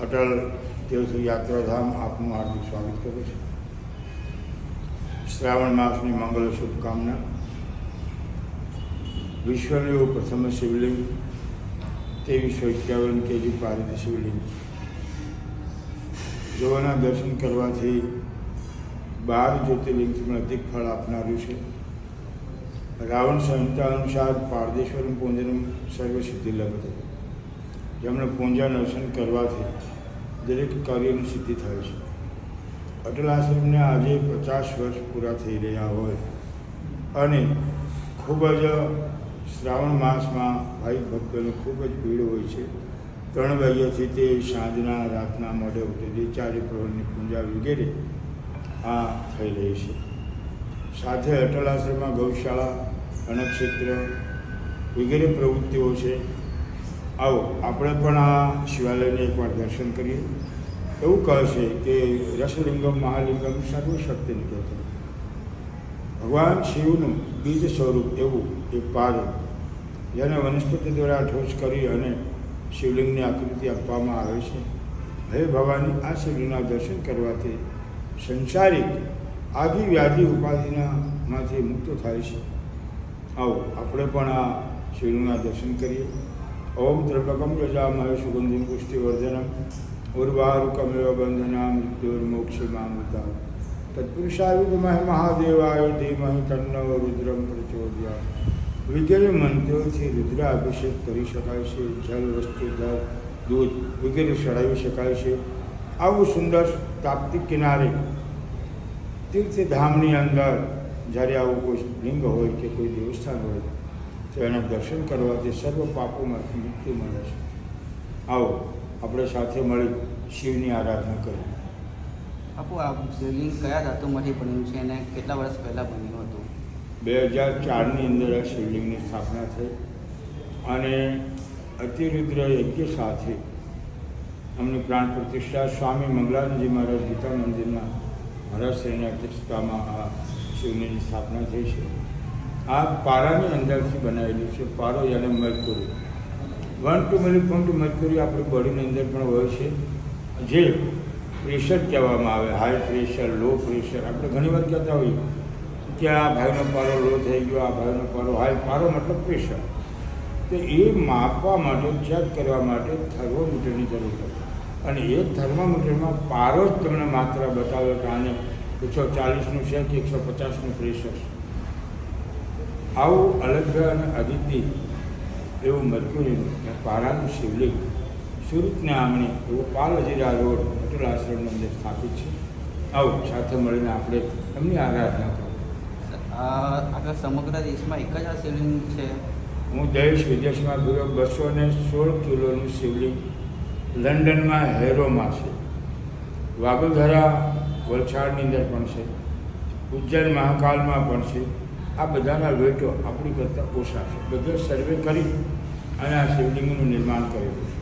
અટલ તીર્થ યાત્રાધામ આપનું હાર્દિક સ્વાગત કરું છું. શ્રાવણ માસની મંગળ શુભકામના. વિશ્વનું પ્રથમ શિવલિંગ, તેવીસો એકાવન કેજી પારિત શિવલિંગ. જોવાના દર્શન કરવાથી બાર જ્યોતિર્લિંગથી અધિક ફળ આપનારું છે. રાવણ સંહિતા અનુસાર પારદેશ્વરમ પૂંજનમ સર્વસિદ્ધિ લભતે જેમણે પૂંજા દર્શન કરવાથી દરેક કાર્યની સિદ્ધિ થાય છે. અટલ આશ્રમને આજે પચાસ વર્ષ પૂરા થઈ રહ્યા હોય અને ખૂબ જ શ્રાવણ માસમાં ભાઈ ભક્તોની ખૂબ જ ભીડ હોય છે. ત્રણ વાગ્યાથી તે સાંજના, રાતના મોઢે ઉઠી ચારે પ્રહરની પૂજા વગેરે આ થઈ રહી છે. સાથે અટલ આશ્રમમાં ગૌશાળા અન્નક્ષેત્ર વગેરે પ્રવૃત્તિઓ છે. આવો, આપણે પણ આ શિવાલયને એકવાર દર્શન કરીએ. એવું કહે છે કે રસલિંગમ, મહાલિંગમ સર્વશક્તિ નિકેતન. ભગવાન શિવનું બીજ સ્વરૂપ એવું એક પાર જેને વનસ્પતિ દ્વારા ઠોસ કરી અને શિવલિંગની આકૃતિ આપવામાં આવે છે. હે ભવાની આ શિવલિંગના દર્શન કરવાથી સંસારિક આદિ વ્યાધિ ઉપાધિના માંથી મુક્ત થાય છે. આવો, આપણે પણ આ શિવલિંગના દર્શન કરીએ. ઓમ ત્રંબકમ રજામહે સુગંધિમ પુષ્ટિવર્ધનમ ઉર્વારુકમેવ બંધના મૃત્યુર્મોક્ષમામૃતા તત્પુરુષાય વિદ્મહે મહાદેવાય ધીમહિ તન્નવ રુદ્રમ પ્રચોદયા વગેરે મંત્રોથી રુદ્રાભિષેક કરી શકાય છે જલ વસ્તુ દળ દૂધ વગેરે ચડાવી શકાય છે આવું સુંદર તાપ્તિક કિનારે તીર્થધામની અંદર જ્યારે આવું કોઈ લિંગ હોય કે કોઈ દેવસ્થાન હોય તો એના દર્શન કરવાથી સર્વ પાપોમાંથી મુક્તિ મળે છે. આવો આપણે સાથે મળી શિવની આરાધના કરીએ. આપો આ શિવલિંગ કયા ધાતુમાંથી બન્યું છે અને કેટલા વર્ષ પહેલાં બન્યું હતું? બે હજાર ચારની અંદર આ શિવલિંગની સ્થાપના થઈ અને અતિરુદ્ર યજ્ઞ સાથે અમને પ્રાણ પ્રતિષ્ઠા સ્વામી મંગલાનંદજી મહારાજ ગીતા મંદિરના મહારાજશ્રીની અધ્યક્ષતામાં આ શિવલિંગની સ્થાપના થઈ છે. આ પારાની અંદરથી બનાવેલું છે, પારો યાને mercury. One two milli to mercury આપણી બોડીની અંદર પણ હોય છે, જે પ્રેશર કહેવામાં આવે હાઈ પ્રેશર લો પ્રેશર આપણે ઘણી વાર કહેતા હોઈએ. કે આ ભાઈનો પારો લો થઈ ગયો, આ ભાઈનો પારો હાઈ પારો મતલબ પ્રેશર તો એ માપવા માટે ચેક કરવા માટે થર્મોમીટરની જરૂર પડે. અને એ થર્મોમીટરમાં પારો જ તમને માત્રા બતાવે કે આને એકસો ચાલીસનું છે કે એકસો પચાસનું પ્રેશર છે. આવું અલગ્ર અને અદિતિ એવું મરક્યુરીનું અને પારાનું શિવલિંગ. સુરતને આંગણે એવું પાલજીરા રોડ અટલ આશ્રમની અંદર સ્થાપિત છે. આવું સાથે મળીને આપણે એમની આરાધના કરું આ આખા સમગ્ર દેશમાં એક જ આ શિવલિંગ છે? હું દેશ વિદેશમાં ગયો બસો ને સોળ કિલોનું શિવલિંગ લંડનમાં હેરોમાં છે. વાગોધરા વલસાડની અંદર પણ છે. ઉજ્જૈન મહાકાલમાં પણ છે. આ બધાના વેટો આપણી કરતાં ઓછા છે. બધે સર્વે કરી અને આ શિવલિંગનું નિર્માણ કરેલું છે.